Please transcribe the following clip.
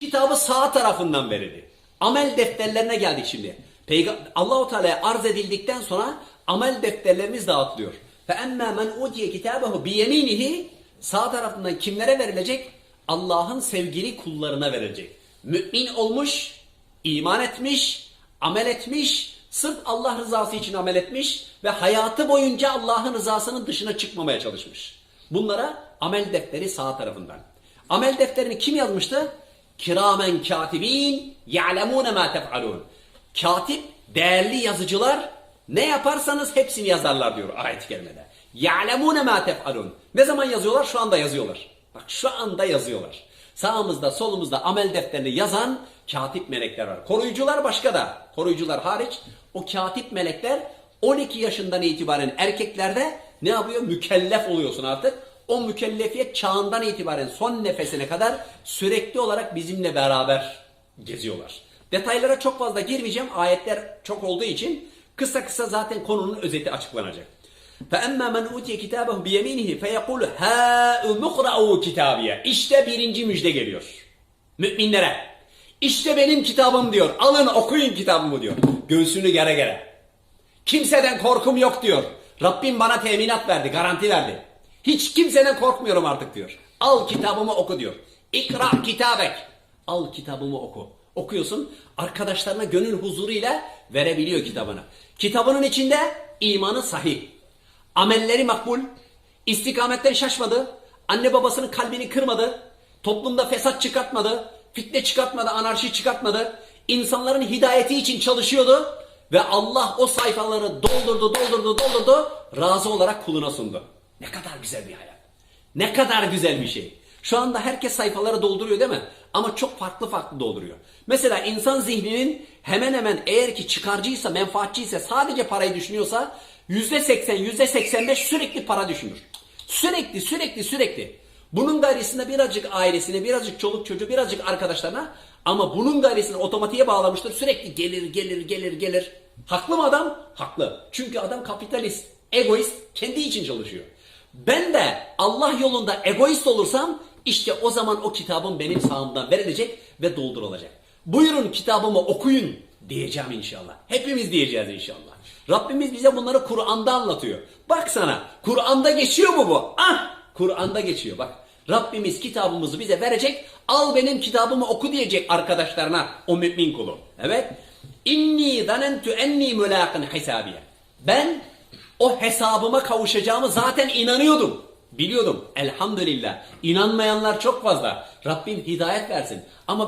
Kitabı sağ tarafından verildi. Amel defterlerine geldik şimdi. Peygamber Allahu Teala'ya arz edildikten sonra amel defterlerimiz dağıtılıyor. Fe emmâ men utiye kitabehu bi yeminihi sağ tarafından kimlere verilecek? Allah'ın sevgili kullarına verilecek. Mümin olmuş, iman etmiş, amel etmiş, sırf Allah rızası için amel etmiş ve hayatı boyunca Allah'ın rızasının dışına çıkmamaya çalışmış. Bunlara amel defteri sağ tarafından. Amel defterini kim yazmıştı? Kiramen katibin ya'lemune ma tef'alun. Katip, değerli yazıcılar ne yaparsanız hepsini yazarlar diyor ayet-i kerimede. Ya'lemune ma tef'alun. Ne zaman yazıyorlar? Şu anda yazıyorlar. Bak şu anda yazıyorlar. Sağımızda solumuzda amel defterini yazan katip melekler var. Koruyucular başka da. Koruyucular hariç o katip melekler 12 yaşından itibaren erkeklerde ne yapıyor? Mükellef oluyorsun artık O mükellefiyet çağından itibaren son nefesine kadar sürekli olarak bizimle beraber geziyorlar. Detaylara çok fazla girmeyeceğim. Ayetler çok olduğu için kısa kısa zaten konunun özeti açıklanacak. فَاَمَّا مَنْ اُوْتِيَ كِتَابَهُ بِيَمِينِهِ فَيَقُولُ هَا مُقْرَعُوا كِتَابِيَ İşte birinci müjde geliyor. Müminlere. İşte benim kitabım diyor. Alın okuyun kitabımı diyor. Göğsünü gere gere. Kimseden korkum yok diyor. Rabbim bana teminat verdi, garanti verdi. Hiç kimseden korkmuyorum artık diyor. Al kitabımı oku diyor. İkra kitabek. Al kitabımı oku. Okuyorsun, arkadaşlarına gönül huzuruyla verebiliyor kitabını. Kitabının içinde imanı sahih. Amelleri makbul. istikametten şaşmadı. Anne babasının kalbini kırmadı. Toplumda fesat çıkartmadı. Fitne çıkartmadı, anarşi çıkartmadı. İnsanların hidayeti için çalışıyordu. Ve Allah o sayfaları doldurdu, doldurdu, doldurdu. Razı olarak kuluna sundu. Ne kadar güzel bir hayat. Ne kadar güzel bir şey. Şu anda herkes sayfaları dolduruyor değil mi? Ama çok farklı farklı dolduruyor. Mesela insan zihninin hemen hemen eğer ki çıkarcıysa, menfaatçiyse, sadece parayı düşünüyorsa yüzde seksen, yüzde seksen beş sürekli para düşünür. Sürekli, sürekli, sürekli. Bunun gayrisinde birazcık ailesine, birazcık çoluk çocuğu, birazcık arkadaşlarına ama bunun gayrisini otomatiğe bağlamıştır. Sürekli gelir, gelir, gelir, gelir. Haklı mı adam? Haklı. Çünkü adam kapitalist, egoist, kendi için çalışıyor. Ben de Allah yolunda egoist olursam işte o zaman o kitabım benim sağımdan verilecek ve doldurulacak. Buyurun kitabımı okuyun diyeceğim inşallah. Hepimiz diyeceğiz inşallah. Rabbimiz bize bunları Kur'an'da anlatıyor. Bak sana Kur'an'da geçiyor mu bu? Ah Kur'an'da geçiyor bak. Rabbimiz kitabımızı bize verecek. Al benim kitabımı oku diyecek arkadaşlarına o mümin kulu. Evet. İnni zanentu enni mülaqin hisabiye. Ben o hesabıma kavuşacağımı zaten inanıyordum. Biliyordum. Elhamdülillah. İnanmayanlar çok fazla. Rabbim hidayet versin. Ama